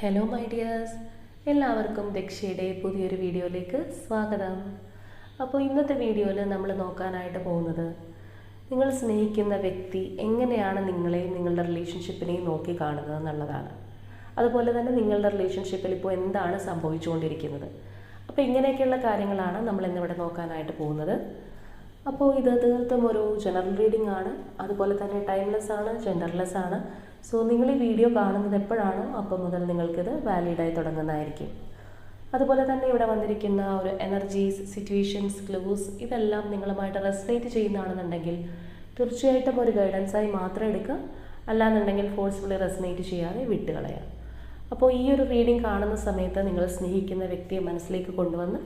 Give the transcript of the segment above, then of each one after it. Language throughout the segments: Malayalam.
ഹലോ മൈ ഡിയേഴ്സ് എല്ലാവർക്കും ദക്ഷയുടെ പുതിയൊരു വീഡിയോയിലേക്ക് സ്വാഗതം. അപ്പോൾ ഇന്നത്തെ വീഡിയോയിൽ നമ്മൾ നോക്കാനായിട്ട് പോകുന്നത് നിങ്ങൾ സ്നേഹിക്കുന്ന വ്യക്തി എങ്ങനെയാണ് നിങ്ങളെയും നിങ്ങളുടെ റിലേഷൻഷിപ്പിനെയും നോക്കി കാണുന്നത് എന്നുള്ളതാണ്. അതുപോലെ തന്നെ നിങ്ങളുടെ റിലേഷൻഷിപ്പിൽ ഇപ്പോൾ എന്താണ് സംഭവിച്ചുകൊണ്ടിരിക്കുന്നത്. അപ്പോൾ ഇങ്ങനെയൊക്കെയുള്ള കാര്യങ്ങളാണ് നമ്മൾ ഇന്നിവിടെ നോക്കാനായിട്ട് പോകുന്നത്. അപ്പോൾ ഇത് തീർത്തും ഒരു ജനറൽ റീഡിംഗ് ആണ്. അതുപോലെ തന്നെ ടൈംലെസ് ആണ് ജെൻഡർലെസ് ആണ്. സോ നിങ്ങൾ ഈ വീഡിയോ കാണുന്നത് എപ്പോഴാണോ അപ്പം മുതൽ നിങ്ങൾക്കിത് വാലിഡായി തുടങ്ങുന്നതായിരിക്കും. അതുപോലെ തന്നെ ഇവിടെ വന്നിരിക്കുന്ന ഒരു എനർജീസ് സിറ്റുവേഷൻസ് ക്ലൂസ് ഇതെല്ലാം നിങ്ങളുമായിട്ട് റെസ്പേറ്റ് ചെയ്യുന്നതാണെന്നുണ്ടെങ്കിൽ തീർച്ചയായിട്ടും ഒരു ഗൈഡൻസായി മാത്രം എടുക്കുക. അല്ലാന്നുണ്ടെങ്കിൽ ഫോഴ്സ്ഫുള്ളി റെസ്നേറ്റ് ചെയ്യാതെ വിട്ടുകളയാം അപ്പോൾ ഈ ഒരു റീഡിംഗ് കാണുന്ന സമയത്ത് നിങ്ങൾ സ്നേഹിക്കുന്ന വ്യക്തിയെ മനസ്സിലേക്ക് കൊണ്ടുവന്ന്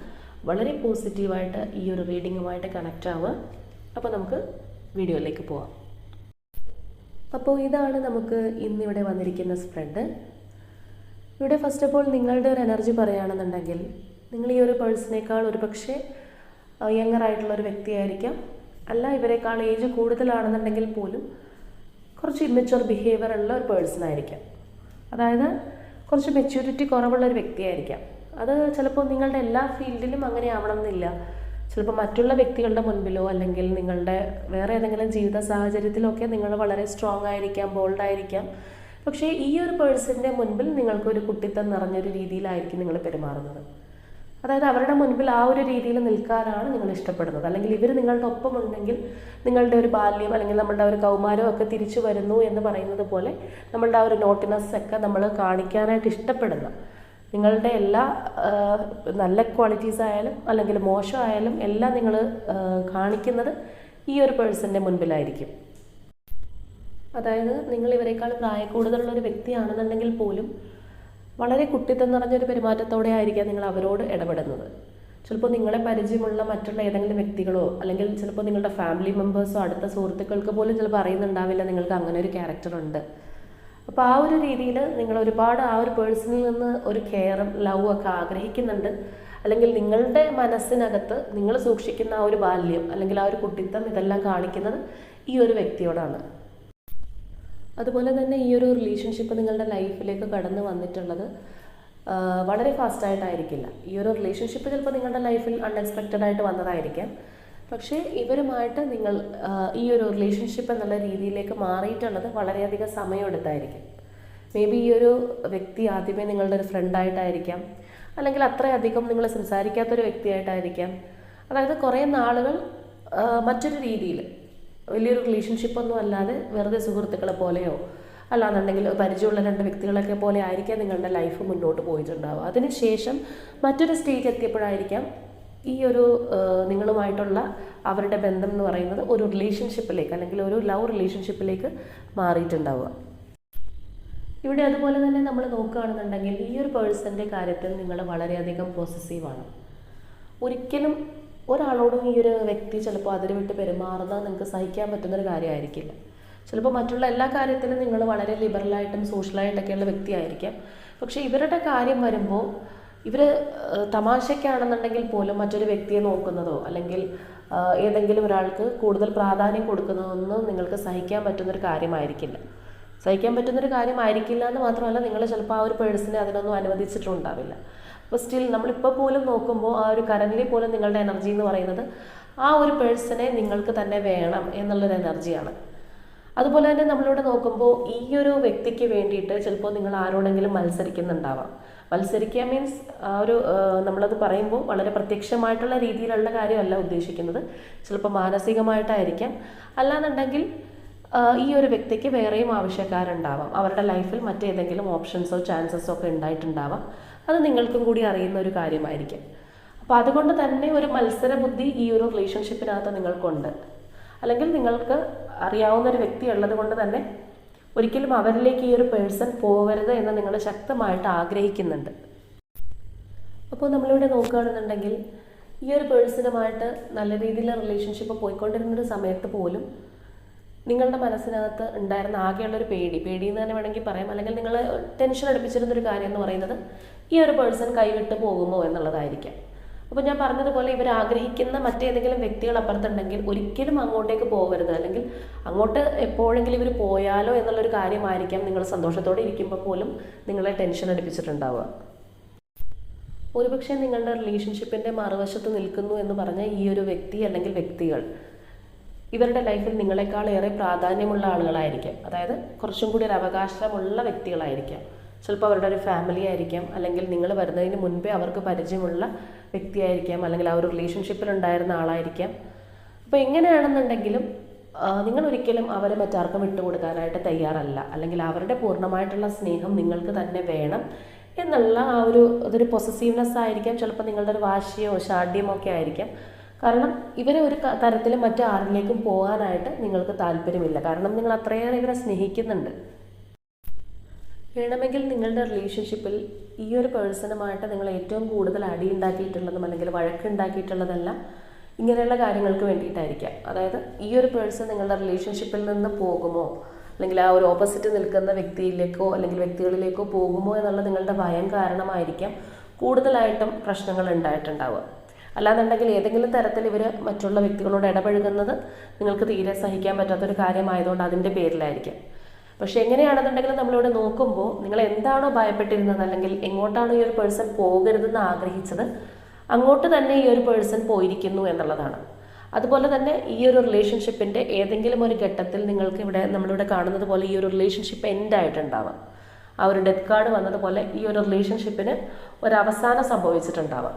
വളരെ പോസിറ്റീവായിട്ട് ഈ ഒരു റീഡിങ്ങുമായിട്ട് കണക്റ്റ് ആവുക. അപ്പോൾ നമുക്ക് വീഡിയോയിലേക്ക് പോവാം. അപ്പോൾ ഇതാണ് നമുക്ക് ഇന്നിവിടെ വന്നിരിക്കുന്ന സ്പ്രെഡ് ഇവിടെ ഫസ്റ്റ് ഓഫ് ഓൾ നിങ്ങളുടെ ഒരു എനർജി പറയുകയാണെന്നുണ്ടെങ്കിൽ നിങ്ങൾ ഈ ഒരു പേഴ്സണേക്കാൾ ഒരു പക്ഷേ യങ്ങർ ആയിട്ടുള്ള ഒരു വ്യക്തിയായിരിക്കാം. അല്ല ഇവരെക്കാൾ ഏജ് കൂടുതലാണെന്നുണ്ടെങ്കിൽ പോലും കുറച്ച് ഇമ്മച്ചുവർ ബിഹേവിയർ ഉള്ള ഒരു പേഴ്സൺ ആയിരിക്കാം. അതായത് കുറച്ച് മെച്യൂരിറ്റി കുറവുള്ള ഒരു വ്യക്തിയായിരിക്കാം. അത് ചിലപ്പോൾ നിങ്ങളുടെ എല്ലാ ഫീൽഡിലും അങ്ങനെ ആവണം എന്നില്ല ചിലപ്പോൾ മറ്റുള്ള വ്യക്തികളുടെ മുൻപിലോ അല്ലെങ്കിൽ നിങ്ങളുടെ വേറെ ഏതെങ്കിലും ജീവിത സാഹചര്യത്തിലൊക്കെ നിങ്ങൾ വളരെ സ്ട്രോങ് ആയിരിക്കാം ബോൾഡ് ആയിരിക്കാം. പക്ഷേ ഈ ഒരു പേഴ്സണിന്റെ മുൻപിൽ നിങ്ങൾക്കൊരു കുട്ടിത്തം നിറഞ്ഞൊരു രീതിയിലായിരിക്കും നിങ്ങൾ പെരുമാറുന്നത്. അതായത് അവരുടെ മുൻപിൽ ആ ഒരു രീതിയിൽ നിൽക്കാനാണ് നിങ്ങൾ ഇഷ്ടപ്പെടുന്നത്. അല്ലെങ്കിൽ ഇവർ നിങ്ങളുടെ ഒപ്പം ഉണ്ടെങ്കിൽ നിങ്ങളുടെ ഒരു ബാല്യം അല്ലെങ്കിൽ നമ്മളുടെ ഒരു കൗമാരം ഒക്കെ തിരിച്ചു വരുന്നു എന്ന് പറയുന്നത് പോലെ നമ്മളുടെ ആ ഒരു നോട്ടിനെസ് ഒക്കെ നമ്മൾ കാണിക്കാനായിട്ട് ഇഷ്ടപ്പെടുന്ന നിങ്ങളുടെ എല്ലാ നല്ല ക്വാളിറ്റീസ് ആയാലും അല്ലെങ്കിൽ മോശമായാലും എല്ലാം നിങ്ങൾ കാണിക്കുന്നത് ഈ ഒരു പേഴ്സന്റെ മുൻപിലായിരിക്കും. അതായത് നിങ്ങൾ ഇവരെക്കാൾ പ്രായക്കൂടുതലുള്ള ഒരു വ്യക്തിയാണെന്നുണ്ടെങ്കിൽ പോലും വളരെ കുട്ടിത്തം നിറഞ്ഞൊരു പെരുമാറ്റത്തോടെ ആയിരിക്കാം നിങ്ങൾ അവരോട് ഇടപെടുന്നത്. ചിലപ്പോൾ നിങ്ങളെ പരിചയമുള്ള മറ്റുള്ള ഏതെങ്കിലും വ്യക്തികളോ അല്ലെങ്കിൽ ചിലപ്പോൾ നിങ്ങളുടെ ഫാമിലി മെമ്പേഴ്സോ അടുത്ത സുഹൃത്തുക്കൾക്ക് പോലും ചിലപ്പോൾ അറിയുന്നുണ്ടാവില്ല നിങ്ങൾക്ക് അങ്ങനെ ഒരു ക്യാരക്ടർ ഉണ്ട്. അപ്പോൾ ആ ഒരു രീതിയിൽ നിങ്ങൾ ഒരുപാട് ആ ഒരു പേഴ്സണിൽ നിന്ന് ഒരു കെയറും ലവും ഒക്കെ ആഗ്രഹിക്കുന്നുണ്ട്. അല്ലെങ്കിൽ നിങ്ങളുടെ മനസ്സിനകത്ത് നിങ്ങൾ സൂക്ഷിക്കുന്ന ആ ഒരു ബാല്യം അല്ലെങ്കിൽ ആ ഒരു കുട്ടിത്തം ഇതെല്ലാം കാണിക്കുന്നത് ഈ ഒരു വ്യക്തിയോടാണ്. അതുപോലെ തന്നെ ഈ ഒരു റിലേഷൻഷിപ്പ് നിങ്ങളുടെ ലൈഫിലേക്ക് കടന്നു വന്നിട്ടുള്ളത് വളരെ ഫാസ്റ്റായിട്ടായിരിക്കില്ല ഈ ഒരു റിലേഷൻഷിപ്പ് ചിലപ്പോൾ നിങ്ങളുടെ ലൈഫിൽ അൺഎക്സ്പെക്റ്റഡ് ആയിട്ട് വന്നതായിരിക്കാം. പക്ഷേ ഇവരുമായിട്ട് നിങ്ങൾ ഈ ഒരു റിലേഷൻഷിപ്പ് എന്നുള്ള രീതിയിലേക്ക് മാറിയിട്ടുള്ളത് വളരെയധികം സമയമെടുത്തായിരിക്കും. മേ ബി ഈ ഒരു വ്യക്തി ആദ്യമേ നിങ്ങളുടെ ഒരു ഫ്രണ്ടായിട്ടായിരിക്കാം അല്ലെങ്കിൽ അത്രയധികം നിങ്ങൾ സംസാരിക്കാത്തൊരു വ്യക്തിയായിട്ടായിരിക്കാം. അതായത് കുറേ നാളുകൾ മറ്റൊരു രീതിയിൽ വലിയൊരു റിലേഷൻഷിപ്പ് ഒന്നും അല്ലാതെ വെറുതെ സുഹൃത്തുക്കളെ പോലെയോ അല്ലാന്നുണ്ടെങ്കിൽ പരിചയമുള്ള രണ്ട് വ്യക്തികളൊക്കെ പോലെ ആയിരിക്കാം നിങ്ങളുടെ ലൈഫ് മുന്നോട്ട് പോയിട്ടുണ്ടാവുക. അതിനുശേഷം മറ്റൊരു സ്റ്റേജ് എത്തിയപ്പോഴായിരിക്കാം ഈ ഒരു നിങ്ങളുമായിട്ടുള്ള അവരുടെ ബന്ധം എന്ന് പറയുന്നത് ഒരു റിലേഷൻഷിപ്പിലേക്ക് അല്ലെങ്കിൽ ഒരു ലവ് റിലേഷൻഷിപ്പിലേക്ക് മാറിയിട്ടുണ്ടാവുക. ഇവിടെ അതുപോലെ തന്നെ നമ്മൾ നോക്കുകയാണെന്നുണ്ടെങ്കിൽ ഈ ഒരു പേഴ്സന്റെ കാര്യത്തിൽ നിങ്ങൾ വളരെയധികം പോസസീവാണ് ഒരിക്കലും ഒരാളോടും ഈ ഒരു വ്യക്തി ചിലപ്പോൾ അതിന് വിട്ട് പെരുമാറുന്നത് നിങ്ങൾക്ക് സഹിക്കാൻ പറ്റുന്നൊരു കാര്യമായിരിക്കില്ല. ചിലപ്പോൾ മറ്റുള്ള എല്ലാ കാര്യത്തിലും നിങ്ങൾ വളരെ ലിബറലായിട്ടും സോഷ്യലായിട്ടൊക്കെയുള്ള വ്യക്തിയായിരിക്കാം. പക്ഷേ ഇവരുടെ കാര്യം വരുമ്പോൾ ഇവർ തമാശയ്ക്കാണെന്നുണ്ടെങ്കിൽ പോലും മറ്റൊരു വ്യക്തിയെ നോക്കുന്നതോ അല്ലെങ്കിൽ ഏതെങ്കിലും ഒരാൾക്ക് കൂടുതൽ പ്രാധാന്യം കൊടുക്കുന്നതൊന്നും നിങ്ങൾക്ക് സഹിക്കാൻ പറ്റുന്നൊരു കാര്യമായിരിക്കില്ല. സഹിക്കാൻ പറ്റുന്നൊരു കാര്യമായിരിക്കില്ല എന്ന് മാത്രമല്ല നിങ്ങൾ ചിലപ്പോൾ ആ ഒരു പേഴ്സണെ അതിനൊന്നും അനുവദിച്ചിട്ടുണ്ടാവില്ല. അപ്പോൾ സ്റ്റിൽ നമ്മളിപ്പോൾ പോലും നോക്കുമ്പോൾ ആ ഒരു കറൻലി പോലും നിങ്ങളുടെ എനർജി എന്ന് പറയുന്നത് ആ ഒരു പേഴ്സണെ നിങ്ങൾക്ക് തന്നെ വേണം എന്നുള്ളൊരു എനർജിയാണ്. അതുപോലെ തന്നെ നമ്മളിവിടെ നോക്കുമ്പോൾ ഈ ഒരു വ്യക്തിക്ക് വേണ്ടിയിട്ട് ചിലപ്പോൾ നിങ്ങൾ ആരോടെങ്കിലും മത്സരിക്കുന്നുണ്ടാവാം. മത്സരിക്കുക മീൻസ് ആ ഒരു നമ്മളത് പറയുമ്പോൾ വളരെ പ്രത്യക്ഷമായിട്ടുള്ള രീതിയിലുള്ള കാര്യമല്ല ഉദ്ദേശിക്കുന്നത്. ചിലപ്പോൾ മാനസികമായിട്ടായിരിക്കാം. അല്ലാന്നുണ്ടെങ്കിൽ ഈ ഒരു വ്യക്തിക്ക് വേറെയും ആവശ്യക്കാരുണ്ടാവാം. അവരുടെ ലൈഫിൽ മറ്റേതെങ്കിലും ഓപ്ഷൻസോ ചാൻസസോ ഒക്കെ ഉണ്ടായിട്ടുണ്ടാവാം. അത് നിങ്ങൾക്കും കൂടി അറിയുന്ന ഒരു കാര്യമായിരിക്കും. അപ്പോൾ അതുകൊണ്ട് തന്നെ ഒരു മത്സര ബുദ്ധി ഈ ഒരു റിലേഷൻഷിപ്പിനകത്ത് നിങ്ങൾക്കുണ്ട്. അല്ലെങ്കിൽ നിങ്ങൾക്ക് അറിയാവുന്ന ഒരു വ്യക്തി ഉള്ളത് കൊണ്ട് തന്നെ ഒരിക്കലും അവരിലേക്ക് ഈ ഒരു പേഴ്സൺ പോകരുത് എന്ന് നിങ്ങൾ ശക്തമായിട്ട് ആഗ്രഹിക്കുന്നുണ്ട്. അപ്പോൾ നമ്മളിവിടെ നോക്കുകയാണെന്നുണ്ടെങ്കിൽ ഈ ഒരു പേഴ്സണുമായിട്ട് നല്ല രീതിയിൽ റിലേഷൻഷിപ്പ് പോയിക്കൊണ്ടിരുന്നൊരു സമയത്ത് പോലും നിങ്ങളുടെ മനസ്സിനകത്ത് ഉണ്ടായിരുന്ന ആകെയുള്ളൊരു പേടി പേടി. എന്ന് തന്നെ വേണമെങ്കിൽ പറയാം. അല്ലെങ്കിൽ നിങ്ങൾ ടെൻഷൻ അടുപ്പിച്ചിരുന്നൊരു കാര്യം എന്ന് പറയുന്നത് ഈ ഒരു പേഴ്സൺ കൈവിട്ട് പോകുമോ എന്നുള്ളതായിരിക്കാം. അപ്പോൾ ഞാൻ പറഞ്ഞതുപോലെ ഇവർ ആഗ്രഹിക്കുന്ന മറ്റേതെങ്കിലും വ്യക്തികൾ അപ്പുറത്തുണ്ടെങ്കിൽ ഒരിക്കലും അങ്ങോട്ടേക്ക് പോകരുത്. അല്ലെങ്കിൽ അങ്ങോട്ട് എപ്പോഴെങ്കിലും ഇവർ പോയാലോ എന്നുള്ളൊരു കാര്യമായിരിക്കാം നിങ്ങൾ സന്തോഷത്തോടെ ഇരിക്കുമ്പോൾ പോലും നിങ്ങളെ ടെൻഷൻ അടിപ്പിച്ചിട്ടുണ്ടാവുക. ഒരുപക്ഷെ നിങ്ങളുടെ റിലേഷൻഷിപ്പിന്റെ മറുവശത്ത് നിൽക്കുന്നു എന്ന് പറഞ്ഞ ഈ ഒരു വ്യക്തി അല്ലെങ്കിൽ വ്യക്തികൾ ഇവരുടെ ലൈഫിൽ നിങ്ങളെക്കാൾ ഏറെ പ്രാധാന്യമുള്ള ആളുകളായിരിക്കാം. അതായത് കുറച്ചും കൂടി ഒരു അവകാശമുള്ള വ്യക്തികളായിരിക്കാം. ചിലപ്പോൾ അവരുടെ ഒരു ഫാമിലി ആയിരിക്കാം. അല്ലെങ്കിൽ നിങ്ങൾ വരുന്നതിന് മുൻപേ അവർക്ക് പരിചയമുള്ള വ്യക്തിയായിരിക്കാം. അല്ലെങ്കിൽ ആ ഒരു റിലേഷൻഷിപ്പിൽ ഉണ്ടായിരുന്ന ആളായിരിക്കാം. അപ്പോൾ എങ്ങനെയാണെന്നുണ്ടെങ്കിലും നിങ്ങൾ ഒരിക്കലും അവരെ മറ്റാർക്കും വിട്ടുകൊടുക്കാനായിട്ട് തയ്യാറല്ല. അല്ലെങ്കിൽ അവരുടെ പൂർണമായിട്ടുള്ള സ്നേഹം നിങ്ങൾക്ക് തന്നെ വേണം എന്നുള്ള ആ ഒരു ഇതൊരു പൊസസീവ്നെസ് ആയിരിക്കാം. ചിലപ്പോൾ നിങ്ങളുടെ ഒരു വാശിയോ ഷാഢ്യമോ ഒക്കെ ആയിരിക്കാം. കാരണം ഇവരെ ഒരു തരത്തിലും മറ്റാരിലേക്കും പോകാനായിട്ട് നിങ്ങൾക്ക് താല്പര്യമില്ല. കാരണം നിങ്ങൾ അത്രയേറെ ഇവരെ സ്നേഹിക്കുന്നുണ്ട്. വേണമെങ്കിൽ നിങ്ങളുടെ റിലേഷൻഷിപ്പിൽ ഈ ഒരു പേഴ്സണുമായിട്ട് നിങ്ങൾ ഏറ്റവും കൂടുതൽ അടി ഉണ്ടാക്കിയിട്ടുള്ളതും അല്ലെങ്കിൽ വഴക്കുണ്ടാക്കിയിട്ടുള്ളതെല്ലാം ഇങ്ങനെയുള്ള കാര്യങ്ങൾക്ക് വേണ്ടിയിട്ടായിരിക്കാം. അതായത് ഈ ഒരു പേഴ്സൺ നിങ്ങളുടെ റിലേഷൻഷിപ്പിൽ നിന്ന് പോകുമോ? അല്ലെങ്കിൽ ആ ഒരു ഓപ്പോസിറ്റ് നിൽക്കുന്ന വ്യക്തിയിലേക്കോ അല്ലെങ്കിൽ വ്യക്തികളിലേക്കോ പോകുമോ എന്നുള്ള നിങ്ങളുടെ ഭയം കാരണമായിരിക്കാം കൂടുതലായിട്ടും പ്രശ്നങ്ങൾ ഉണ്ടായിട്ടുണ്ടാവുക. അല്ലാന്നുണ്ടെങ്കിൽ ഏതെങ്കിലും തരത്തിൽ ഇവർ മറ്റുള്ള വ്യക്തികളോട് ഇടപഴകുന്നത് നിങ്ങൾക്ക് തീരെ സഹിക്കാൻ പറ്റാത്തൊരു കാര്യമായതുകൊണ്ട് അതിന്റെ പേരിലായിരിക്കാം. പക്ഷെ എങ്ങനെയാണെന്നുണ്ടെങ്കിലും നമ്മളിവിടെ നോക്കുമ്പോൾ നിങ്ങൾ എന്താണോ ഭയപ്പെട്ടിരുന്നത് അല്ലെങ്കിൽ എങ്ങോട്ടാണ് ഈ ഒരു പേഴ്സൺ പോകരുതെന്ന് ആഗ്രഹിച്ചത് അങ്ങോട്ട് തന്നെ ഈ ഒരു പേഴ്സൺ പോയിരിക്കുന്നു എന്നുള്ളതാണ്. അതുപോലെ തന്നെ ഈ ഒരു റിലേഷൻഷിപ്പിന്റെ ഏതെങ്കിലും ഒരു ഘട്ടത്തിൽ നിങ്ങൾക്ക് ഇവിടെ നമ്മളിവിടെ കാണുന്നത് പോലെ ഈ ഒരു റിലേഷൻഷിപ്പ് എൻഡ് ആയിട്ടുണ്ടാവാം. ആ ഒരു ഡെത്ത് കാർഡ് വന്നതുപോലെ ഈ ഒരു റിലേഷൻഷിപ്പിന് ഒരു അവസാനം സംഭവിച്ചിട്ടുണ്ടാവാം.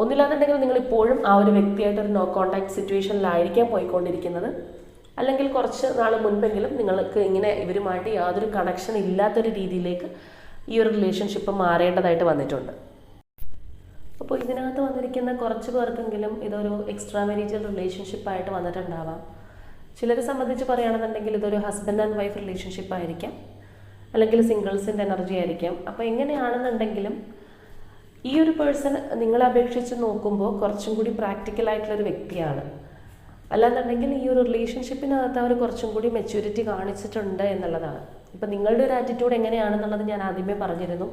ഒന്നില്ലാന്നുണ്ടെങ്കിൽ നിങ്ങൾ ഇപ്പോഴും ആ ഒരു വ്യക്തിയായിട്ട് ഒരു നോ കോൺടാക്ട് സിറ്റുവേഷനിലായിരിക്കാം പോയിക്കൊണ്ടിരിക്കുന്നത്. അല്ലെങ്കിൽ കുറച്ച് നാൾ മുൻപെങ്കിലും നിങ്ങൾക്ക് ഇങ്ങനെ ഇവരുമായിട്ട് യാതൊരു കണക്ഷൻ ഇല്ലാത്തൊരു രീതിയിലേക്ക് ഈ ഒരു റിലേഷൻഷിപ്പ് മാറേണ്ടതായിട്ട് വന്നിട്ടുണ്ട്. അപ്പോൾ ഇതിനകത്ത് വന്നിരിക്കുന്ന കുറച്ച് പേർക്കെങ്കിലും ഇതൊരു എക്സ്ട്രാ മെരീജിയൽ റിലേഷൻഷിപ്പായിട്ട് വന്നിട്ടുണ്ടാവാം. ചിലരെ സംബന്ധിച്ച് പറയുകയാണെന്നുണ്ടെങ്കിൽ ഇതൊരു ഹസ്ബൻഡ് ആൻഡ് വൈഫ് റിലേഷൻഷിപ്പ് ആയിരിക്കാം. അല്ലെങ്കിൽ സിംഗിൾസിന്റെ എനർജി ആയിരിക്കാം. അപ്പോൾ എങ്ങനെയാണെന്നുണ്ടെങ്കിലും ഈ ഒരു പേഴ്സൺ നിങ്ങളെ അപേക്ഷിച്ച് നോക്കുമ്പോൾ കുറച്ചും കൂടി പ്രാക്ടിക്കൽ ആയിട്ടുള്ളൊരു വ്യക്തിയാണ്. അല്ലാന്നുണ്ടെങ്കിൽ ഈ ഒരു റിലേഷൻഷിപ്പിനകത്ത് അവർ കുറച്ചും കൂടി മെച്യൂരിറ്റി കാണിച്ചിട്ടുണ്ട് എന്നുള്ളതാണ്. ഇപ്പം നിങ്ങളുടെ ഒരു ആറ്റിറ്റ്യൂഡ് എങ്ങനെയാണെന്നുള്ളത് ഞാൻ ആദ്യമേ പറഞ്ഞിരുന്നു.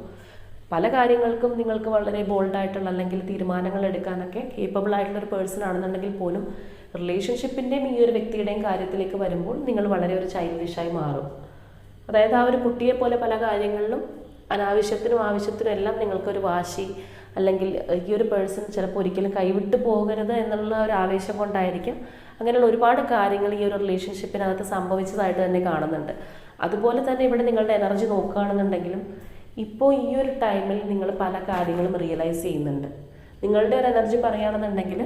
പല കാര്യങ്ങൾക്കും നിങ്ങൾക്ക് വളരെ ബോൾഡായിട്ടുള്ള അല്ലെങ്കിൽ തീരുമാനങ്ങൾ എടുക്കാനൊക്കെ കേപ്പബിൾ ആയിട്ടുള്ള ഒരു പേഴ്സൺ ആണെന്നുണ്ടെങ്കിൽ പോലും റിലേഷൻഷിപ്പിന്റെയും ഈ ഒരു വ്യക്തിയുടെയും കാര്യത്തിലേക്ക് വരുമ്പോൾ നിങ്ങൾ വളരെ ഒരു ചൈൽഡിഷായി മാറും. അതായത് ആ ഒരു കുട്ടിയെ പോലെ പല കാര്യങ്ങളിലും അനാവശ്യത്തിനും ആവശ്യത്തിനും എല്ലാം നിങ്ങൾക്കൊരു വാശി അല്ലെങ്കിൽ ഈ ഒരു പേഴ്സൺ ചിലപ്പോൾ ഒരിക്കലും കൈവിട്ട് പോകരുത് എന്നുള്ള ഒരു ആവേശം കൊണ്ടായിരിക്കും. അങ്ങനെയുള്ള ഒരുപാട് കാര്യങ്ങൾ ഈ ഒരു റിലേഷൻഷിപ്പിനകത്ത് സംഭവിച്ചതായിട്ട് തന്നെ കാണുന്നുണ്ട്. അതുപോലെ തന്നെ ഇവിടെ നിങ്ങളുടെ എനർജി നോക്കുകയാണെന്നുണ്ടെങ്കിലും ഇപ്പോൾ ഈ ഒരു ടൈമിൽ നിങ്ങൾ പല കാര്യങ്ങളും റിയലൈസ് ചെയ്യുന്നുണ്ട്. നിങ്ങളുടെ ഒരു എനർജി പറയുകയാണെന്നുണ്ടെങ്കിൽ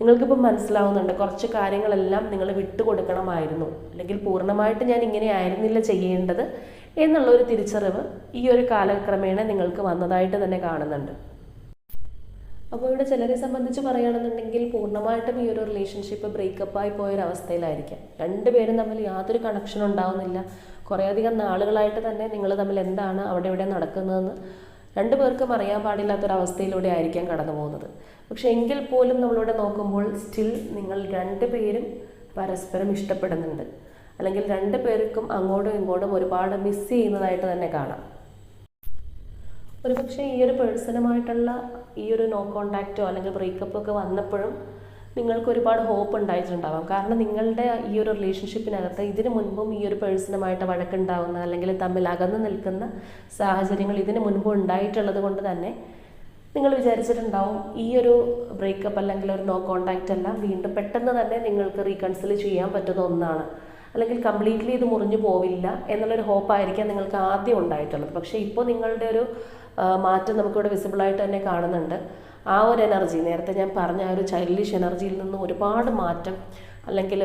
നിങ്ങൾക്കിപ്പോൾ മനസ്സിലാവുന്നുണ്ട് കുറച്ച് കാര്യങ്ങളെല്ലാം നിങ്ങൾ വിട്ടുകൊടുക്കണമായിരുന്നു. അല്ലെങ്കിൽ പൂർണമായിട്ട് ഞാൻ ഇങ്ങനെ ആയിരുന്നില്ല ചെയ്യേണ്ടത് എന്നുള്ള ഒരു തിരിച്ചറിവ് ഈ ഒരു കാലക്രമേണ നിങ്ങൾക്ക് വന്നതായിട്ട് തന്നെ കാണുന്നുണ്ട്. അപ്പോൾ ഇവിടെ ചിലരെ സംബന്ധിച്ച് പറയുകയാണെന്നുണ്ടെങ്കിൽ പൂർണമായിട്ടും ഈ ഒരു റിലേഷൻഷിപ്പ് ബ്രേക്കപ്പായി പോയൊരവസ്ഥയിലായിരിക്കാം. രണ്ടുപേരും തമ്മിൽ യാതൊരു കണക്ഷൻ ഉണ്ടാവുന്നില്ല. കുറേയധികം നാളുകളായിട്ട് തന്നെ നിങ്ങൾ തമ്മിൽ എന്താണ് അവിടെ ഇവിടെ നടക്കുന്നതെന്ന് രണ്ടു പേർക്കും അറിയാൻ പാടില്ലാത്തൊരവസ്ഥയിലൂടെ ആയിരിക്കാം കടന്നു പോകുന്നത്. പക്ഷേ എങ്കിൽ പോലും നമ്മളിവിടെ നോക്കുമ്പോൾ സ്റ്റിൽ നിങ്ങൾ രണ്ടുപേരും പരസ്പരം ഇഷ്ടപ്പെടുന്നുണ്ട്. അല്ലെങ്കിൽ രണ്ടു പേർക്കും അങ്ങോട്ടും ഇങ്ങോട്ടും ഒരുപാട് മിസ് ചെയ്യുന്നതായിട്ട് തന്നെ കാണാം. ഒരുപക്ഷെ ഈ ഒരു പേഴ്സണുമായിട്ടുള്ള ഈ ഒരു നോ കോണ്ടാക്റ്റോ അല്ലെങ്കിൽ ബ്രേക്കപ്പോ ഒക്കെ വന്നപ്പോഴും നിങ്ങൾക്ക് ഒരുപാട് ഹോപ്പ് ഉണ്ടായിട്ടുണ്ടാവാം. കാരണം നിങ്ങളുടെ ഈ ഒരു റിലേഷൻഷിപ്പിനകത്ത് ഇതിനു മുൻപും ഈ ഒരു പേഴ്സണുമായിട്ട് വഴക്കുണ്ടാവുന്ന അല്ലെങ്കിൽ തമ്മിൽ അകന്നു നിൽക്കുന്ന സാഹചര്യങ്ങൾ ഇതിനു മുൻപും ഉണ്ടായിട്ടുള്ളത് കൊണ്ട് തന്നെ നിങ്ങൾ വിചാരിച്ചിട്ടുണ്ടാവും ഈ ഒരു ബ്രേക്കപ്പ് അല്ലെങ്കിൽ ഒരു നോ കോണ്ടാക്റ്റ് അല്ല വീണ്ടും പെട്ടെന്ന് തന്നെ നിങ്ങൾക്ക് റീകൺസിൽ ചെയ്യാൻ പറ്റുന്ന ഒന്നാണ്. അല്ലെങ്കിൽ കംപ്ലീറ്റ്ലി ഇത് മുറിഞ്ഞു പോവില്ല എന്നുള്ളൊരു ഹോപ്പായിരിക്കാം നിങ്ങൾക്ക് ആദ്യം ഉണ്ടായിട്ടുള്ളത്. പക്ഷേ ഇപ്പോൾ നിങ്ങളുടെ ഒരു മാറ്റം നമുക്കിവിടെ വിസിബിളായിട്ട് തന്നെ കാണുന്നുണ്ട്. ആ ഒരു എനർജി നേരത്തെ ഞാൻ പറഞ്ഞ ആ ഒരു ചൈൽഡിഷ് എനർജിയിൽ നിന്നും ഒരുപാട് മാറ്റം അല്ലെങ്കിൽ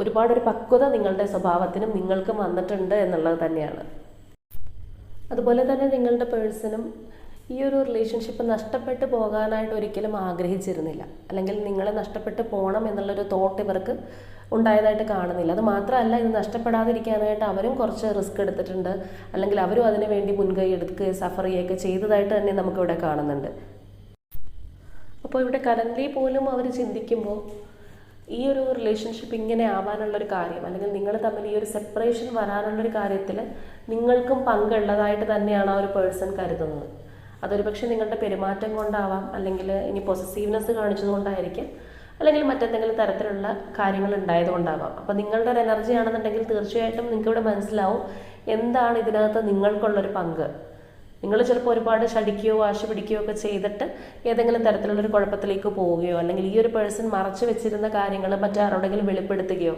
ഒരുപാട് ഒരു പക്വത നിങ്ങളുടെ സ്വഭാവത്തിനും നിങ്ങൾക്കും വന്നിട്ടുണ്ട് എന്നുള്ളത് തന്നെയാണ്. അതുപോലെ തന്നെ നിങ്ങളുടെ പേഴ്സണും ഈ ഒരു റിലേഷൻഷിപ്പ് നഷ്ടപ്പെട്ടു പോകാനായിട്ട് ഒരിക്കലും ആഗ്രഹിച്ചിരുന്നില്ല. അല്ലെങ്കിൽ നിങ്ങളെ നഷ്ടപ്പെട്ടു പോകണം എന്നുള്ളൊരു തോട്ട് ഇവർക്ക് ഉണ്ടായതായിട്ട് കാണുന്നില്ല. അത് മാത്രമല്ല ഇത് നഷ്ടപ്പെടാതിരിക്കാനായിട്ട് അവരും കുറച്ച് റിസ്ക് എടുത്തിട്ടുണ്ട്. അല്ലെങ്കിൽ അവരും അതിനു വേണ്ടി മുൻകൈ എടുക്കുകയും സഫർ ചെയ്യുകയൊക്കെ ചെയ്തതായിട്ട് തന്നെ നമുക്കിവിടെ കാണുന്നുണ്ട്. അപ്പോൾ ഇവിടെ കറന്റ് പോലും അവർ ചിന്തിക്കുമ്പോൾ ഈ ഒരു റിലേഷൻഷിപ്പ് ഇങ്ങനെ ആവാനുള്ളൊരു കാര്യം അല്ലെങ്കിൽ നിങ്ങൾ തമ്മിൽ ഈ ഒരു സെപ്പറേഷൻ വരാനുള്ളൊരു കാര്യത്തിൽ നിങ്ങൾക്കും പങ്കുള്ളതായിട്ട് തന്നെയാണ് ആ ഒരു പേഴ്സൺ കരുതുന്നത്. അതൊരു പക്ഷേ നിങ്ങളുടെ പെരുമാറ്റം കൊണ്ടാവാം അല്ലെങ്കിൽ ഇനി പൊസസീവ്നെസ് കാണിച്ചതുകൊണ്ടായിരിക്കും. അല്ലെങ്കിൽ മറ്റെന്തെങ്കിലും തരത്തിലുള്ള കാര്യങ്ങൾ ഉണ്ടായതുകൊണ്ടാവാം. അപ്പോൾ നിങ്ങളുടെ ഒരു എനർജി ആണെന്നുണ്ടെങ്കിൽ തീർച്ചയായിട്ടും നിങ്ങൾക്ക് ഇവിടെ മനസ്സിലാവും എന്താണ് ഇതിനകത്ത് നിങ്ങൾക്കുള്ളൊരു പങ്ക്. നിങ്ങൾ ചിലപ്പോൾ ഒരുപാട് ശടിക്കുകയോ വാശി പിടിക്കുകയോ ഒക്കെ ചെയ്തിട്ട് ഏതെങ്കിലും തരത്തിലുള്ളൊരു കുഴപ്പത്തിലേക്ക് പോവുകയോ അല്ലെങ്കിൽ ഈ ഒരു പേഴ്സൺ മറച്ചു വെച്ചിരുന്ന കാര്യങ്ങൾ മറ്റാരോടെങ്കിലും വെളിപ്പെടുത്തുകയോ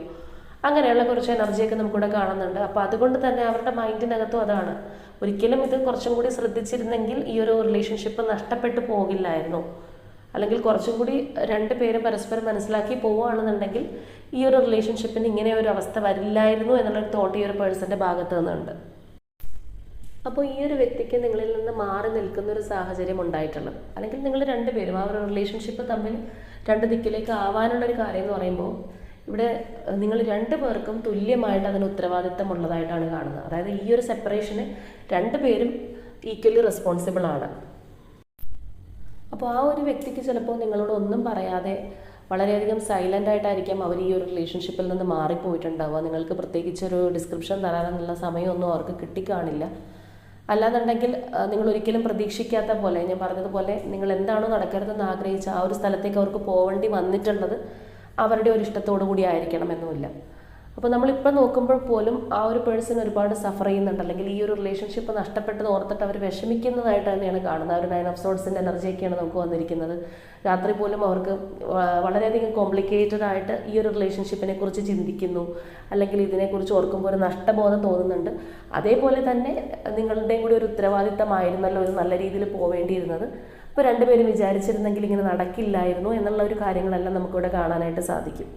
അങ്ങനെയുള്ള കുറച്ച് എനർജിയൊക്കെ നമുക്കിവിടെ കാണുന്നുണ്ട്. അപ്പോൾ അതുകൊണ്ട് തന്നെ അവരുടെ മൈൻഡിനകത്തും അതാണ്. ഒരിക്കലും ഇത് കുറച്ചും കൂടി ശ്രദ്ധിച്ചിരുന്നെങ്കിൽ ഈ ഒരു റിലേഷൻഷിപ്പ് നഷ്ടപ്പെട്ടു പോകില്ലായിരുന്നു. അല്ലെങ്കിൽ കുറച്ചും കൂടി രണ്ട് പേരും പരസ്പരം മനസ്സിലാക്കി പോവുകയാണെന്നുണ്ടെങ്കിൽ ഈ ഒരു റിലേഷൻഷിപ്പിന് ഇങ്ങനെ ഒരു അവസ്ഥ വരില്ലായിരുന്നു എന്നുള്ളൊരു തോട്ട് ഈ ഒരു പേഴ്സന്റെ ഭാഗത്തു നിന്നുണ്ട്. അപ്പോൾ ഈ ഒരു വ്യക്തിക്ക് നിങ്ങളിൽ നിന്ന് മാറി നിൽക്കുന്ന ഒരു സാഹചര്യം ഉണ്ടായിട്ടുള്ളത്. അല്ലെങ്കിൽ നിങ്ങൾ രണ്ടുപേരും ആ ഒരു റിലേഷൻഷിപ്പ് തമ്മിൽ രണ്ട് ദിക്കിലേക്ക് ആവാനുള്ള ഒരു കാര്യം എന്ന് പറയുമ്പോൾ ഇവിടെ നിങ്ങൾ രണ്ടു പേർക്കും തുല്യമായിട്ട് അതിന് ഉത്തരവാദിത്തം ഉള്ളതായിട്ടാണ് കാണുന്നത്. അതായത് ഈ ഒരു സെപ്പറേഷന് രണ്ടുപേരും ഈക്വലി റെസ്പോൺസിബിൾ ആണ്. അപ്പോൾ ആ ഒരു വ്യക്തിക്ക് ചിലപ്പോൾ നിങ്ങളോട് ഒന്നും പറയാതെ വളരെയധികം സൈലന്റ് ആയിട്ടായിരിക്കാം അവർ ഈ ഒരു റിലേഷൻഷിപ്പിൽ നിന്ന് മാറിപ്പോയിട്ടുണ്ടാവുക. നിങ്ങൾക്ക് പ്രത്യേകിച്ച് ഒരു ഡിസ്ക്രിപ്ഷൻ തരാനുള്ള സമയമൊന്നും അവർക്ക് കിട്ടിക്കാണില്ല. അല്ലാന്നുണ്ടെങ്കിൽ നിങ്ങൾ ഒരിക്കലും പ്രതീക്ഷിക്കാത്ത പോലെ ഞാൻ പറഞ്ഞതുപോലെ നിങ്ങൾ എന്താണോ നടക്കരുതെന്ന് ആഗ്രഹിച്ച ആ ഒരു സ്ഥലത്തേക്ക് അവർക്ക് പോവേണ്ടി വന്നിട്ടുള്ളത് അവരുടെ ഒരു ഇഷ്ടത്തോടു കൂടി ആയിരിക്കണമെന്നുമില്ല. അപ്പോൾ നമ്മളിപ്പോൾ നോക്കുമ്പോൾ പോലും ആ ഒരു പേഴ്സൺ ഒരുപാട് സഫർ ചെയ്യുന്നുണ്ട്. അല്ലെങ്കിൽ ഈ ഒരു റിലേഷൻഷിപ്പ് നഷ്ടപ്പെട്ടത് ഓർത്തിട്ട് അവർ വിഷമിക്കുന്നതായിട്ട് തന്നെയാണ് കാണുന്നത്. ആ ഒരു നയൻ ഓഫ് സോഡ്സിന്റെ എനർജിയൊക്കെയാണ് നമുക്ക് വന്നിരിക്കുന്നത്. രാത്രി പോലും അവർക്ക് വളരെയധികം കോംപ്ലിക്കേറ്റഡ് ആയിട്ട് ഈ ഒരു റിലേഷൻഷിപ്പിനെ കുറിച്ച് ചിന്തിക്കുന്നു. അല്ലെങ്കിൽ ഇതിനെക്കുറിച്ച് ഓർക്കുമ്പോൾ ഒരു നഷ്ടബോധം തോന്നുന്നുണ്ട്. അതേപോലെ തന്നെ നിങ്ങളുടെയും കൂടി ഒരു ഉത്തരവാദിത്തമായിരുന്നല്ലോ ഒരു നല്ല രീതിയിൽ പോവേണ്ടിയിരുന്നത്. അപ്പോൾ രണ്ടുപേരും വിചാരിച്ചിരുന്നെങ്കിൽ ഇങ്ങനെ നടക്കില്ലായിരുന്നു എന്നുള്ള ഒരു കാര്യങ്ങളെല്ലാം നമുക്കിവിടെ കാണാനായിട്ട് സാധിക്കും.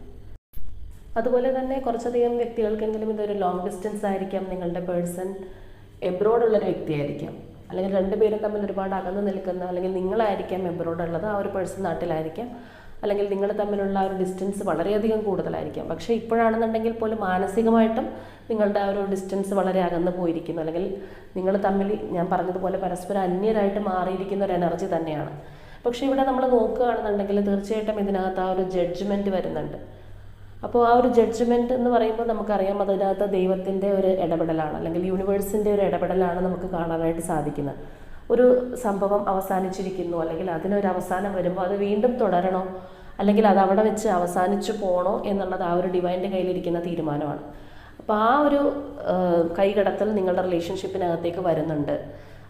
അതുപോലെ തന്നെ കുറച്ചധികം വ്യക്തികൾക്കെങ്കിലും ഇതൊരു ലോങ് ഡിസ്റ്റൻസ് ആയിരിക്കാം നിങ്ങളുടെ പേഴ്സൺ എബ്രോഡുള്ളൊരു വ്യക്തിയായിരിക്കാം. അല്ലെങ്കിൽ രണ്ടുപേരും തമ്മിൽ ഒരുപാട് അകന്നു നിൽക്കുന്ന അല്ലെങ്കിൽ നിങ്ങളായിരിക്കാം എബ്രോഡ് ഉള്ളത് ആ ഒരു പേഴ്സൺ നാട്ടിലായിരിക്കാം. അല്ലെങ്കിൽ നിങ്ങൾ തമ്മിലുള്ള ആ ഒരു ഡിസ്റ്റൻസ് വളരെയധികം കൂടുതലായിരിക്കാം. പക്ഷേ ഇപ്പോഴാണെന്നുണ്ടെങ്കിൽ പോലും മാനസികമായിട്ടും നിങ്ങളുടെ ആ ഒരു ഡിസ്റ്റൻസ് വളരെ അകന്നു പോയിരിക്കുന്നു. അല്ലെങ്കിൽ നിങ്ങൾ തമ്മിൽ ഞാൻ പറഞ്ഞതുപോലെ പരസ്പരം അന്യരായിട്ട് മാറിയിരിക്കുന്ന ഒരു എനർജി തന്നെയാണ്. പക്ഷേ ഇവിടെ നമ്മൾ നോക്കുകയാണെന്നുണ്ടെങ്കിൽ തീർച്ചയായിട്ടും ഇതിനകത്ത് ആ ഒരു ജഡ്ജ്മെന്റ് വരുന്നുണ്ട്. അപ്പോൾ ആ ഒരു ജഡ്ജ്മെന്റ് എന്ന് പറയുമ്പോൾ നമുക്കറിയാം അതിനകത്ത് ദൈവത്തിന്റെ ഒരു ഇടപെടലാണ് അല്ലെങ്കിൽ യൂണിവേഴ്സിന്റെ ഒരു ഇടപെടലാണ് നമുക്ക് കാണാനായിട്ട് സാധിക്കുന്നത്. ഒരു സംഭവം അവസാനിച്ചിരിക്കുന്നു അല്ലെങ്കിൽ അതിനൊരു അവസാനം വരുമ്പോൾ അത് വീണ്ടും തുടരണോ? അല്ലെങ്കിൽ അത് അവിടെ വെച്ച് അവസാനിച്ചു പോകണോ എന്നുള്ളത് ആ ഒരു ഡിവൈന്റെ കയ്യിലിരിക്കുന്ന തീരുമാനമാണ്. അപ്പോൾ ആ ഒരു കൈകടത്തൽ നിങ്ങളുടെ റിലേഷൻഷിപ്പിനകത്തേക്ക് വരുന്നുണ്ട്.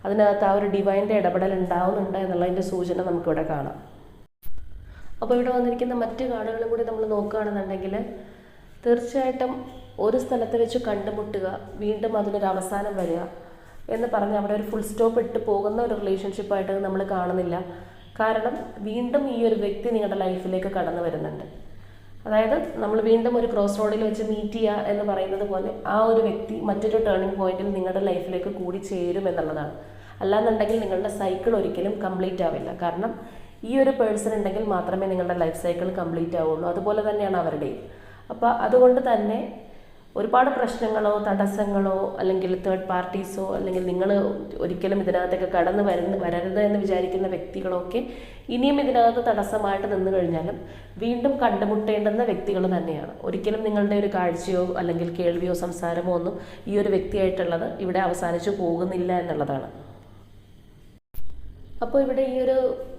അതിനകത്ത് ആ ഒരു ഡിവൈന്റെ ഇടപെടൽ ഉണ്ടാവുന്നുണ്ട് എന്നുള്ളതിന്റെ സൂചന നമുക്കിവിടെ കാണാം. അപ്പോൾ ഇവിടെ വന്നിരിക്കുന്ന മറ്റ് കാർഡുകളും കൂടി നമ്മൾ നോക്കുകയാണെന്നുണ്ടെങ്കിൽ തീർച്ചയായിട്ടും ഒരു സ്ഥലത്ത് വെച്ച് കണ്ടുമുട്ടുക വീണ്ടും അതിനൊരു അവസാനം വരിക എന്ന് പറഞ്ഞ് അവിടെ ഒരു ഫുൾ സ്റ്റോപ്പ് ഇട്ട് പോകുന്ന ഒരു റിലേഷൻഷിപ്പായിട്ട് നമ്മൾ കാണുന്നില്ല. കാരണം വീണ്ടും ഈ ഒരു വ്യക്തി നിങ്ങളുടെ ലൈഫിലേക്ക് കടന്നു വരുന്നുണ്ട്. അതായത് നമ്മൾ വീണ്ടും ഒരു ക്രോസ് റോഡിൽ വെച്ച് മീറ്റ് ചെയ്യുക എന്ന് പറയുന്നത് പോലെ ആ ഒരു വ്യക്തി മറ്റൊരു ടേണിംഗ് പോയിന്റിൽ നിങ്ങളുടെ ലൈഫിലേക്ക് കൂടി ചേരും എന്നുള്ളതാണ്. അല്ലാന്നുണ്ടെങ്കിൽ നിങ്ങളുടെ സൈക്കിൾ ഒരിക്കലും കംപ്ലീറ്റ് ആവില്ല. കാരണം ഈ ഒരു പേഴ്സൺ ഉണ്ടെങ്കിൽ മാത്രമേ നിങ്ങളുടെ ലൈഫ് സൈക്കിൾ കംപ്ലീറ്റ് ആവുള്ളൂ. അതുപോലെ തന്നെയാണ് അവരുടെയും അപ്പോൾ അതുകൊണ്ട് തന്നെ ഒരുപാട് പ്രശ്നങ്ങളോ തടസ്സങ്ങളോ അല്ലെങ്കിൽ തേർഡ് പാർട്ടീസോ അല്ലെങ്കിൽ നിങ്ങൾ ഒരിക്കലും ഇതിനകത്തേക്ക് കടന്നു വരുന്ന വരരുത് എന്ന് വിചാരിക്കുന്ന വ്യക്തികളൊക്കെ ഇനിയും ഇതിനകത്ത് തടസ്സമായിട്ട് നിന്നു കഴിഞ്ഞാലും വീണ്ടും കണ്ടുമുട്ടേണ്ടുന്ന വ്യക്തികൾ തന്നെയാണ്. ഒരിക്കലും നിങ്ങളുടെ ഒരു കാഴ്ചയോ അല്ലെങ്കിൽ കേൾവിയോ സംസാരമോ ഒന്നും ഈ ഒരു വ്യക്തിയായിട്ടുള്ളത് ഇവിടെ അവസാനിച്ചു പോകുന്നില്ല എന്നുള്ളതാണ്. അപ്പോൾ ഇവിടെ ഈ ഒരു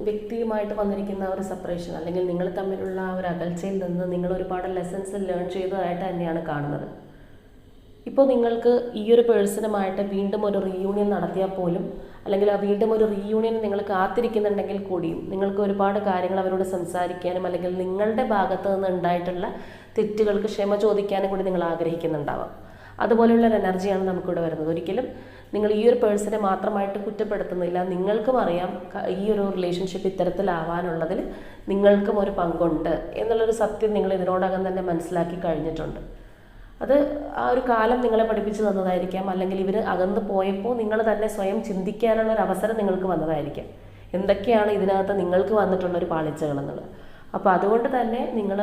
വ്യക്തിയുമായിട്ട് വന്നിരിക്കുന്ന ഒരു സെപ്പറേഷൻ അല്ലെങ്കിൽ നിങ്ങൾ തമ്മിലുള്ള ആ ഒരു അകൽച്ചയിൽ നിന്ന് നിങ്ങൾ ഒരുപാട് ലെസൺസ് ലേൺ ചെയ്തതായിട്ട് തന്നെയാണ് കാണുന്നത്. ഇപ്പോൾ നിങ്ങൾക്ക് ഈ ഒരു പേഴ്സണുമായിട്ട് വീണ്ടും ഒരു റീയൂണിയൻ നടത്തിയാൽ പോലും അല്ലെങ്കിൽ ആ വീണ്ടും ഒരു റീയൂണിയൻ നിങ്ങൾ കാത്തിരിക്കുന്നുണ്ടെങ്കിൽ കൂടിയും നിങ്ങൾക്ക് ഒരുപാട് കാര്യങ്ങൾ അവരോട് സംസാരിക്കാനും അല്ലെങ്കിൽ നിങ്ങളുടെ ഭാഗത്ത് നിന്ന് ഉണ്ടായിട്ടുള്ള തെറ്റുകൾക്ക് ക്ഷമ ചോദിക്കാനും കൂടി നിങ്ങൾ ആഗ്രഹിക്കുന്നുണ്ടാവാം. അതുപോലെയുള്ള ഒരു എനർജിയാണ് നമുക്കിവിടെ വരുന്നത്. ഒരിക്കലും നിങ്ങൾ ഈ ഒരു പേഴ്സണെ മാത്രമായിട്ട് കുറ്റപ്പെടുത്തുന്നില്ല. നിങ്ങൾക്കും അറിയാം ഈ ഒരു റിലേഷൻഷിപ്പ് ഇത്തരത്തിലാവാനുള്ളതിൽ നിങ്ങൾക്കും ഒരു പങ്കുണ്ട് എന്നുള്ളൊരു സത്യം നിങ്ങൾ ഇതിനോടകം തന്നെ മനസ്സിലാക്കി കഴിഞ്ഞിട്ടുണ്ട്. അത് ആ ഒരു കാലം നിങ്ങളെ പഠിപ്പിച്ചു തന്നതായിരിക്കാം. അല്ലെങ്കിൽ ഇവർ അകന്നു പോയപ്പോൾ നിങ്ങൾ തന്നെ സ്വയം ചിന്തിക്കാനുള്ള ഒരു അവസരം നിങ്ങൾക്ക് വന്നതായിരിക്കാം. എന്തൊക്കെയാണ് ഇതിനകത്ത് നിങ്ങൾക്ക് വന്നിട്ടുള്ള ഒരു പാളിച്ചകൾ എന്നുള്ളത് അപ്പോൾ അതുകൊണ്ട് തന്നെ നിങ്ങൾ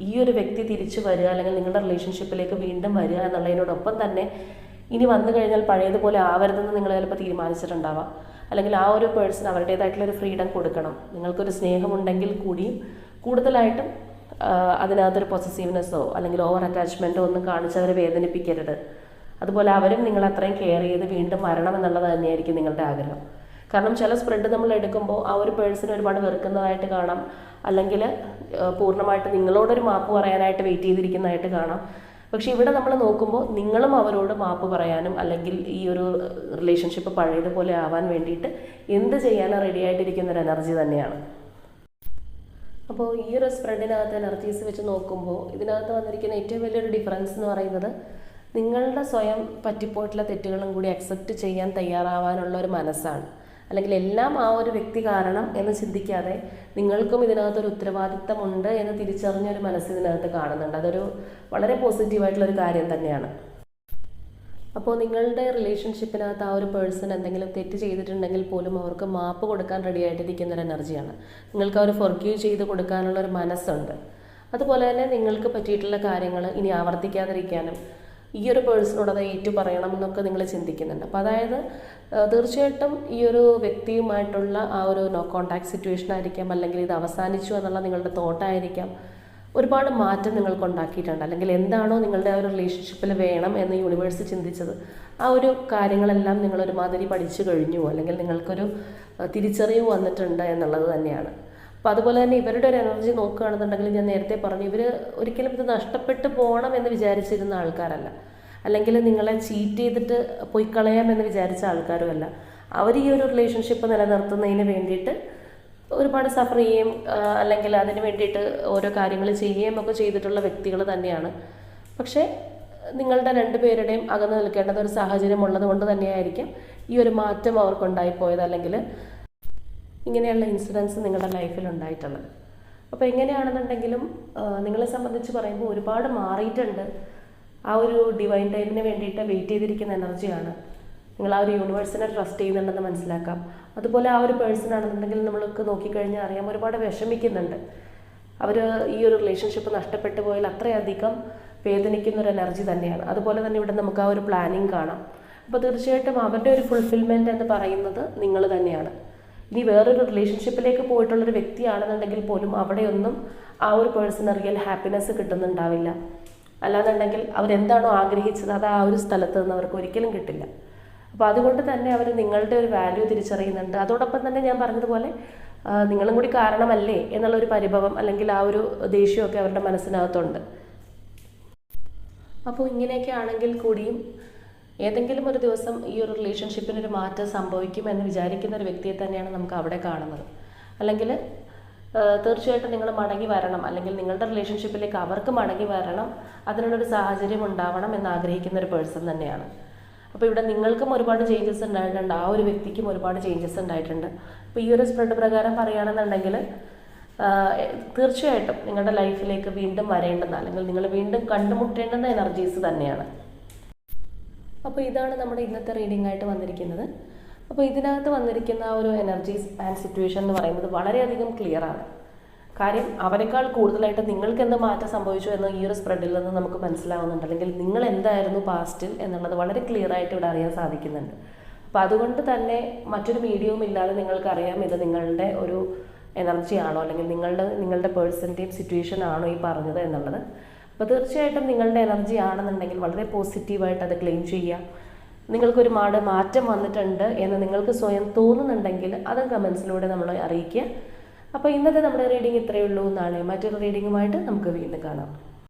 ഈ ഒരു വ്യക്തി തിരിച്ചു വരിക അല്ലെങ്കിൽ നിങ്ങളുടെ റിലേഷൻഷിപ്പിലേക്ക് വീണ്ടും വരിക എന്നുള്ളതിനോടൊപ്പം തന്നെ ഇനി വന്നു കഴിഞ്ഞാൽ പഴയതുപോലെ ആവരുതെന്ന് നിങ്ങൾ ചിലപ്പോൾ തീരുമാനിച്ചിട്ടുണ്ടാവാം. അല്ലെങ്കിൽ ആ ഒരു പേഴ്സൺ അവരുടേതായിട്ടുള്ള ഒരു ഫ്രീഡം കൊടുക്കണം. നിങ്ങൾക്കൊരു സ്നേഹമുണ്ടെങ്കിൽ കൂടിയും കൂടുതലായിട്ടും അതിനകത്തൊരു പൊസസീവ്നെസ്സോ അല്ലെങ്കിൽ ഓവർ അറ്റാച്ച്മെന്റോ ഒന്നും കാണിച്ച് അവരെ വേദനിപ്പിക്കരുത്. അതുപോലെ അവരും നിങ്ങൾ അത്രയും കെയർ ചെയ്ത് വീണ്ടും വരണം എന്നുള്ളത് തന്നെയായിരിക്കും നിങ്ങളുടെ ആഗ്രഹം. കാരണം ചില സ്പ്രെഡ് നമ്മൾ എടുക്കുമ്പോൾ ആ ഒരു പേഴ്സൺ ഒരുപാട് വെറുക്കുന്നതായിട്ട് കാണാം. അല്ലെങ്കിൽ പൂർണമായിട്ട് നിങ്ങളോടൊരു മാപ്പ് പറയാനായിട്ട് വെയിറ്റ് ചെയ്തിരിക്കുന്നതായിട്ട് കാണാം. പക്ഷെ ഇവിടെ നമ്മൾ നോക്കുമ്പോൾ നിങ്ങളും അവരോട് മാപ്പ് പറയാനും അല്ലെങ്കിൽ ഈ ഒരു റിലേഷൻഷിപ്പ് പഴയതുപോലെ ആവാൻ വേണ്ടിയിട്ട് എന്ത് ചെയ്യാനും റെഡി ആയിട്ടിരിക്കുന്ന ഒരു എനർജി തന്നെയാണ്. അപ്പോൾ ഈ ഒരു സ്പ്രെഡിനകത്ത് എനർജീസ് വെച്ച് നോക്കുമ്പോൾ ഇതിനകത്ത് വന്നിരിക്കുന്ന ഏറ്റവും വലിയൊരു ഡിഫറൻസ് എന്ന് പറയുന്നത് നിങ്ങളുടെ സ്വയം പറ്റിപ്പോയിട്ടുള്ള തെറ്റുകളും കൂടി അക്സെപ്റ്റ് ചെയ്യാൻ തയ്യാറാവാനുള്ള ഒരു മനസ്സാണ്. അല്ലെങ്കിൽ എല്ലാം ആ ഒരു വ്യക്തി കാരണം എന്ന് ചിന്തിക്കാതെ നിങ്ങൾക്കും ഇതിനകത്തൊരു ഉത്തരവാദിത്തമുണ്ട് എന്ന് തിരിച്ചറിഞ്ഞൊരു മനസ്സ് ഇതിനകത്ത് കാണുന്നുണ്ട്. അതൊരു വളരെ പോസിറ്റീവായിട്ടുള്ളൊരു കാര്യം തന്നെയാണ്. അപ്പോൾ നിങ്ങളുടെ റിലേഷൻഷിപ്പിനകത്ത് ആ ഒരു പേഴ്സൺ എന്തെങ്കിലും തെറ്റ് ചെയ്തിട്ടുണ്ടെങ്കിൽ പോലും അവർക്ക് മാപ്പ് കൊടുക്കാൻ റെഡി ആയിട്ടിരിക്കുന്ന ഒരു എനർജിയാണ്. നിങ്ങൾക്ക് അവർ ഫൊർഗീവ് ചെയ്ത് കൊടുക്കാനുള്ള ഒരു മനസ്സുണ്ട്. അതുപോലെ തന്നെ നിങ്ങൾക്ക് പറ്റിയിട്ടുള്ള കാര്യങ്ങൾ ഇനി ആവർത്തിക്കാതിരിക്കാനും ഈ ഒരു പേഴ്സണോട് അത് ഏറ്റു പറയണം എന്നൊക്കെ നിങ്ങൾ ചിന്തിക്കുന്നുണ്ട്. അപ്പോൾ അതായത് തീർച്ചയായിട്ടും ഈ ഒരു വ്യക്തിയുമായിട്ടുള്ള ആ ഒരു നോ കോണ്ടാക്ട് സിറ്റുവേഷൻ ആയിരിക്കാം അല്ലെങ്കിൽ ഇത് അവസാനിച്ചു എന്നുള്ള നിങ്ങളുടെ തോട്ടായിരിക്കാം. ഒരുപാട് മാറ്റം നിങ്ങൾക്ക് ഉണ്ടാക്കിയിട്ടുണ്ട്. അല്ലെങ്കിൽ എന്താണോ നിങ്ങളുടെ ആ ഒരു റിലേഷൻഷിപ്പിൽ വേണം എന്ന് യൂണിവേഴ്സ് ചിന്തിച്ചത്. ആ ഒരു കാര്യങ്ങളെല്ലാം നിങ്ങൾ ഒരുമാതിരി പഠിച്ചു കഴിഞ്ഞു അല്ലെങ്കിൽ നിങ്ങൾക്കൊരു തിരിച്ചറിവ് വന്നിട്ടുണ്ട് എന്നുള്ളത് തന്നെയാണ്. അപ്പോൾ അതുപോലെ തന്നെ ഇവരുടെ ഒരു എനർജി നോക്കുകയാണെന്നുണ്ടെങ്കിൽ ഞാൻ നേരത്തെ പറഞ്ഞു ഇവർ ഒരിക്കലും ഇത് നഷ്ടപ്പെട്ടു പോകണം എന്ന് വിചാരിച്ചിരുന്ന ആൾക്കാരല്ല. അല്ലെങ്കിൽ നിങ്ങളെ ചീറ്റ് ചെയ്തിട്ട് പോയി കളയാം എന്ന് വിചാരിച്ച ആൾക്കാരുമല്ല. അവർ ഈ ഒരു റിലേഷൻഷിപ്പ് നിലനിർത്തുന്നതിന് വേണ്ടിയിട്ട് ഒരുപാട് സഫർ ചെയ്യുകയും അല്ലെങ്കിൽ അതിന് വേണ്ടിയിട്ട് ഓരോ കാര്യങ്ങൾ ചെയ്യുകയും ഒക്കെ ചെയ്തിട്ടുള്ള വ്യക്തികൾ തന്നെയാണ്. പക്ഷേ നിങ്ങളുടെ രണ്ടുപേരുടെയും അകന്നു നിൽക്കേണ്ടത് ഒരു സാഹചര്യം ഉള്ളത് കൊണ്ട് തന്നെയായിരിക്കും ഈ ഒരു മാറ്റം അവർക്കുണ്ടായിപ്പോയത്. അല്ലെങ്കിൽ ഇങ്ങനെയുള്ള ഇൻസിഡൻസ് നിങ്ങളുടെ ലൈഫിൽ ഉണ്ടായിട്ടുള്ളത്. അപ്പോൾ എങ്ങനെയാണെന്നുണ്ടെങ്കിലും നിങ്ങളെ സംബന്ധിച്ച് പറയുമ്പോൾ ഒരുപാട് മാറിയിട്ടുണ്ട്. ആ ഒരു ഡിവൈൻ ടൈമിന് വേണ്ടിയിട്ട് വെയിറ്റ് ചെയ്തിരിക്കുന്ന എനർജിയാണ് നിങ്ങൾ ആ ഒരു യൂണിവേഴ്സിനെ ട്രസ്റ്റ് ചെയ്യുന്നുണ്ടെന്ന് മനസ്സിലാക്കാം. അതുപോലെ ആ ഒരു പേഴ്സൺ ആണെന്നുണ്ടെങ്കിൽ നമ്മൾക്ക് നോക്കിക്കഴിഞ്ഞാൽ അറിയാം ഒരുപാട് വിഷമിക്കുന്നുണ്ട്. അവർ ഈ ഒരു റിലേഷൻഷിപ്പ് നഷ്ടപ്പെട്ടു പോയാൽ അത്രയധികം വേദനിക്കുന്ന ഒരു എനർജി തന്നെയാണ്. അതുപോലെ തന്നെ ഇവിടെ നമുക്ക് ആ ഒരു പ്ലാനിങ് കാണാം. അപ്പോൾ തീർച്ചയായിട്ടും അവരുടെ ഒരു ഫുൾഫിൽമെന്റ് എന്ന് പറയുന്നത് നിങ്ങൾ തന്നെയാണ്. ഇനി വേറൊരു റിലേഷൻഷിപ്പിലേക്ക് പോയിട്ടുള്ളൊരു വ്യക്തിയാണെന്നുണ്ടെങ്കിൽ പോലും അവിടെയൊന്നും ആ ഒരു പേഴ്സണ് റിയൽ ഹാപ്പിനെസ് കിട്ടുന്നുണ്ടാവില്ല. അല്ലാന്നുണ്ടെങ്കിൽ അവരെന്താണോ ആഗ്രഹിച്ചത് അത് ആ ഒരു സ്ഥലത്ത് നിന്ന് അവർക്ക് ഒരിക്കലും കിട്ടില്ല. അപ്പോൾ അതുകൊണ്ട് തന്നെ അവർ നിങ്ങളുടെ ഒരു വാല്യൂ തിരിച്ചറിയുന്നുണ്ട്. അതോടൊപ്പം തന്നെ ഞാൻ പറഞ്ഞതുപോലെ നിങ്ങളും കൂടി കാരണമല്ലേ എന്നുള്ള ഒരു പരിഭവം അല്ലെങ്കിൽ ആ ഒരു ദേഷ്യമൊക്കെ അവരുടെ മനസ്സിനകത്തുണ്ട്. അപ്പോൾ ഇങ്ങനെയൊക്കെ ആണെങ്കിൽ കൂടിയും ഏതെങ്കിലും ഒരു ദിവസം ഈ ഒരു റിലേഷൻഷിപ്പിന് ഒരു മാറ്റം സംഭവിക്കും എന്ന് വിചാരിക്കുന്ന ഒരു വ്യക്തിയെ തന്നെയാണ് നമുക്ക് അവിടെ കാണുന്നത്. അല്ലെങ്കിൽ തീർച്ചയായിട്ടും നിങ്ങൾ മടങ്ങി വരണം. അല്ലെങ്കിൽ നിങ്ങളുടെ റിലേഷൻഷിപ്പിലേക്ക് അവർക്ക് മടങ്ങി വരണം. അതിനുള്ളൊരു സാഹചര്യം ഉണ്ടാവണം എന്ന് ആഗ്രഹിക്കുന്ന ഒരു പേഴ്സൺ തന്നെയാണ്. അപ്പോൾ ഇവിടെ നിങ്ങൾക്കും ഒരുപാട് ചേഞ്ചസ് ഉണ്ടായിട്ടുണ്ട്. ആ ഒരു വ്യക്തിക്കും ഒരുപാട് ചേഞ്ചസ് ഉണ്ടായിട്ടുണ്ട്. അപ്പോൾ ഈ ഒരു സ്പ്രെഡ് പ്രകാരം പറയുകയാണെന്നുണ്ടെങ്കിൽ തീർച്ചയായിട്ടും നിങ്ങളുടെ ലൈഫിലേക്ക് വീണ്ടും വരേണ്ടുന്ന അല്ലെങ്കിൽ നിങ്ങൾ വീണ്ടും കണ്ടുമുട്ടേണ്ടുന്ന എനർജീസ് തന്നെയാണ്. അപ്പോൾ ഇതാണ് നമ്മുടെ ഇന്നത്തെ റീഡിംഗ് ആയിട്ട് വന്നിരിക്കുന്നത്. അപ്പോൾ ഇതിനകത്ത് വന്നിരിക്കുന്ന ആ ഒരു എനർജീസ് ആൻഡ് സിറ്റുവേഷൻ എന്ന് പറയുന്നത് വളരെയധികം ക്ലിയർ ആണ്. കാര്യം അവരെക്കാൾ കൂടുതലായിട്ട് നിങ്ങൾക്ക് എന്ത് മാറ്റം സംഭവിച്ചു എന്ന് ഈ ഒരു സ്പ്രെഡിൽ നിന്ന് നമുക്ക് മനസ്സിലാവുന്നുണ്ട്. അല്ലെങ്കിൽ നിങ്ങൾ എന്തായിരുന്നു പാസ്റ്റിൽ എന്നുള്ളത് വളരെ ക്ലിയർ ആയിട്ട് ഇവിടെ അറിയാൻ സാധിക്കുന്നുണ്ട്. അപ്പോൾ അതുകൊണ്ട് തന്നെ മറ്റൊരു മീഡിയവും ഇല്ലാതെ നിങ്ങൾക്ക് നിങ്ങൾക്കറിയാം ഇത് നിങ്ങളുടെ ഒരു എനർജി ആണോ അല്ലെങ്കിൽ നിങ്ങളുടെ നിങ്ങളുടെ പേഴ്സന്റെയും സിറ്റുവേഷൻ ആണോ ഈ പറഞ്ഞത് എന്നുള്ളത്. അപ്പോൾ തീർച്ചയായിട്ടും നിങ്ങളുടെ എനർജി ആണെന്നുണ്ടെങ്കിൽ വളരെ പോസിറ്റീവായിട്ട് അത് ക്ലെയിം ചെയ്യുക. നിങ്ങൾക്കൊരു മാട് മാറ്റം വന്നിട്ടുണ്ട് എന്ന് നിങ്ങൾക്ക് സ്വയം തോന്നുന്നുണ്ടെങ്കിൽ അതും കമൻസിലൂടെ നമ്മൾ അറിയിക്കുക. അപ്പോൾ ഇന്നത്തെ നമ്മുടെ റീഡിംഗ് ഇത്രയേ ഉള്ളൂ. നാളെ മറ്റൊരു റീഡിങ്ങുമായിട്ട് നമുക്ക് വീണ്ടും കാണാം.